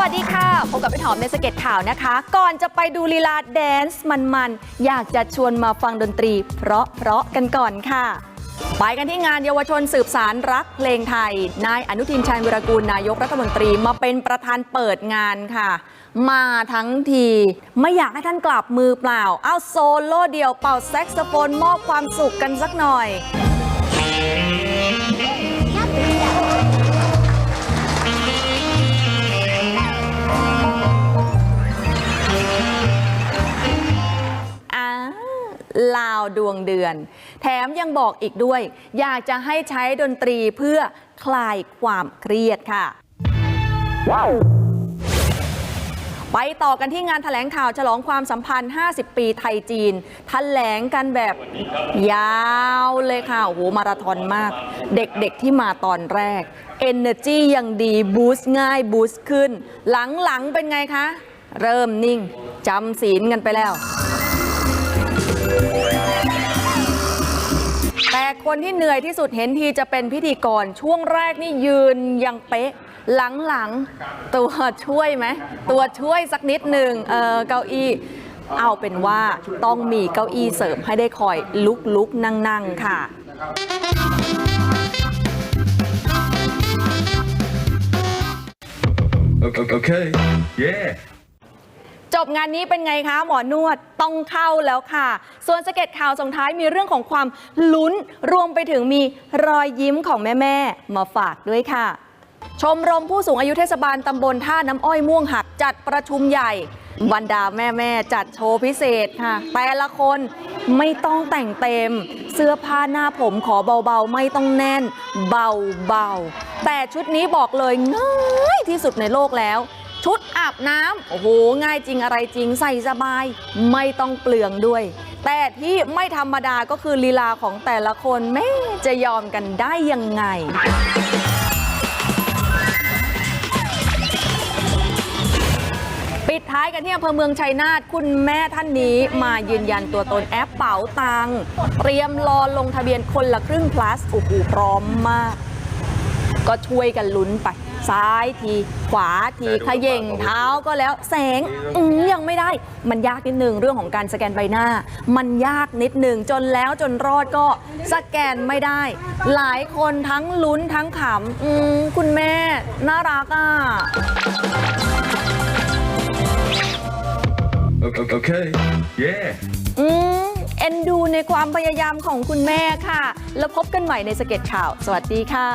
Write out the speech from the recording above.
วัสดีค่ะ พบกับพี่หอมในสเก็ตข่าวนะคะ ก่อนจะไปดูลีลาแดนซ์มันๆ อยากจะชวนมาฟังดนตรีเพราะเพราะๆกันก่อนค่ะ ไปกันที่งานเยาวชนสืบสารรักเพลงไทย นายอนุทินชาญวิรากูลนายกรัฐมนตรีมาเป็นประธานเปิดงานค่ะ มาทั้งทีไม่อยากให้ท่านกลับมือเปล่า เอาโซโล่เดียวเป่าแซกโซโฟนมอบความสุขกันสักหน่อย ลาวดวงเดือน แถมยังบอกอีกด้วย อยากจะให้ใช้ดนตรีเพื่อคลายความเครียดค่ะไปต่อกันที่งานถแถลงข่าวฉลองความสัมพันธ์ 50 ปีไทยจีนถแถลงกันแบบยาวเลยค่ะ โอ้โห มาราธอนมาก เด็กๆที่มาตอนแรก Energy ยังดีบูสต์ง่ายบูสต์ขึ้น หลังๆเป็นไงคะ เริ่มนิ่งจำศีลกันไปแล้ว คนที่เหนื่อยที่สุดเห็นทีจะเป็นพิธีกร ช่วงแรกนี่ยืนยังเป๊ะ หลังๆ ตัวช่วยไหม ตัวช่วยสักนิดหนึ่งเออเก้าอี้เอาเป็นว่าต้องมีเก้าอี้เสริมให้ได้คอยลุกลุกๆนั่งนั่งๆค่ะ Okay. okay. Yeah. จบงานนี้เป็นไงคะ หมอนวดต้องเข้าแล้วค่ะ ส่วนสเก็ตข่าวส่งท้ายมีเรื่องของความลุ้น รวมไปถึงมีรอยยิ้มของแม่ๆมาฝากด้วยค่ะ ชมรมผู้สูงอายุเทศบาลตำบลท่าน้ำอ้อยม่วงหักจัดประชุมใหญ่บรรดาแม่ ๆ จัดโชว์พิเศษค่ะ แต่ละคนไม่ต้องแต่งเต็ม เสื้อผ้าหน้าผมขอเบา ๆ ไม่ต้องแน่น เบา ๆ แต่ชุดนี้บอกเลยง่ายที่สุดในโลกแล้ว ชุดอาบน้ำโอ้โห ง่ายจริงอะไรจริงใส่สบาย ไม่ต้องเปลืองด้วย แต่ที่ไม่ธรรมดาก็คือลีลาของแต่ละคนแม่จะยอมกันได้ยังไงปิดท้ายกันที่อำเภอเมืองชัยนาทคุณแม่ท่านนี้มายืนยันตัวตนแอปเป๋าตังเตรียมรอลงทะเบียนคนละครึ่ง plus โอ้โหพร้อมมาก ก็ช่วยกันลุ้นไป ซ้ายทีขวาทีเขย่งเท้าก็แล้วแสงอืมยังไม่ได้ มันยากนิดนึงเรื่องของการสแกนใบหน้า มันยากนิดนึงจนแล้วจนรอดก็สแกนไม่ได้ หลายคนทั้งลุ้นทั้งขำอืมคุณแม่น่ารักอะ Okay. okay. Yeah. อืมเอ็นดูในความพยายามของคุณแม่ค่ะ แล้วพบกันใหม่ในสเก็ตข่าว สวัสดีค่ะ